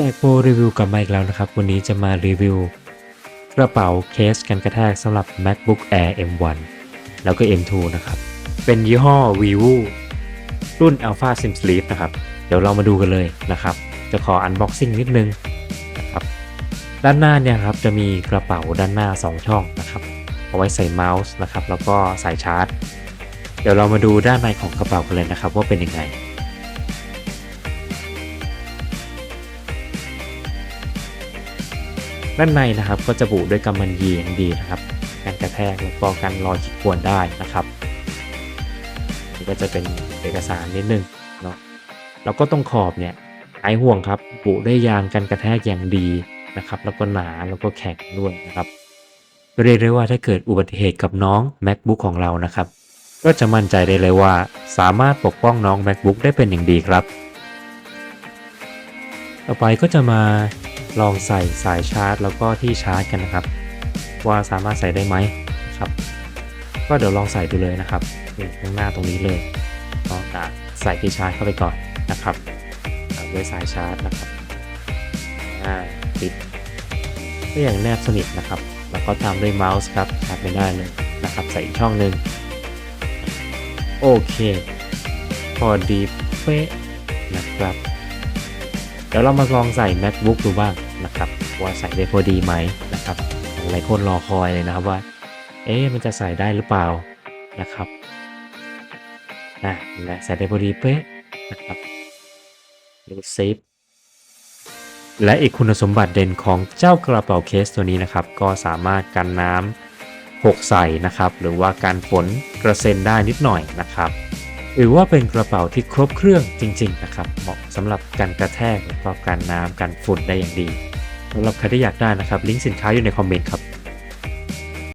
จกโปรรีวิวกลับมาอีกแล้วนะครับ วันนี้จะมารีวิว กระเป๋าเคสกันกระแทกสำหรับ MacBook Air M1 แล้วก็ M2 นะครับ เป็นยี่ห้อ vivo รุ่น Alpha Sim Sleep นะครับ เดี๋ยวเรามาดูกันเลยนะครับ จะขอ unboxing นิดนึงนะครับ ด้านหน้าเนี่ยครับจะมีกระเป๋าด้านหน้า 2 ช่องนะครับ เอาไว้ใส่เมาส์นะครับ แล้วก็ใส่ชาร์จ เดี๋ยวเรามาดูด้านในของกระเป๋ากันเลยนะครับ ว่าเป็นยังไง ด้านในนะครับก็จะบุด้วยกำมันยีอย่างดีนะครับการกระแทกแล้วก็การรอยขีดข่วนได้นะครับนี่ก็จะเป็นเอกสารนิดนึงเนาะแล้วก็ตรงขอบเนี่ยหายห่วงครับบุด้วยยางกันกระแทกอย่างดีนะครับ แล้วก็หนาแล้วก็แข็งด้วยนะครับเรียกได้ว่าถ้าเกิดอุบัติเหตุกับน้อง MacBook ของเรานะครับ ก็จะมั่นใจได้เลยว่า สามารถปกป้องน้อง MacBook ได้เป็นอย่างดีครับ ต่อไปก็จะมา ลองใส่สายชาร์จ แล้วก็ที่ชาร์จกันนะครับ ว่าสามารถใส่ได้ไหมครับ ก็เดี๋ยวลองใส่ดูเลยนะครับนี่ข้างหน้าตรงนี้เลยก็จะใส่ที่ชาร์จเข้าไปก่อนนะครับด้วยสายชาร์จนะครับอ่าติดก็อย่างแนบสนิทนะครับ แล้วก็ตามด้วยเมาส์ครับขาดไม่ได้เลยนะครับ ใส่อีกช่องหนึ่งโอเค พอดีเป๊ะนะครับ เดี๋ยวเรามาลองใส่ macbook ดูบ้างนะครับ ว่าใส่ได้พอดีไหมนะครับหลายคนรอคอยเลยนะครับว่า เอ๊ะมันจะใส่ได้หรือเปล่านะครับนะและใส่ได้พอดีเป๊ะนะครับดูเซฟและอีกคุณสมบัติเด่นของเจ้ากระเป๋าเคสตัวนี้นะครับ ก็สามารถกันน้ำหกใส่นะครับ หรือว่าการฝนกระเซ็นได้นิดหน่อยนะครับ หรือว่าเป็นกระเป๋าที่ครบเครื่องจริง ๆ นะครับ เหมาะสำหรับการกระแทกแล้วก็การน้ำการฝุ่นได้อย่างดีสำหรับใครที่อยากได้นะครับ ลิงก์สินค้าอยู่ในคอมเมนต์ครับ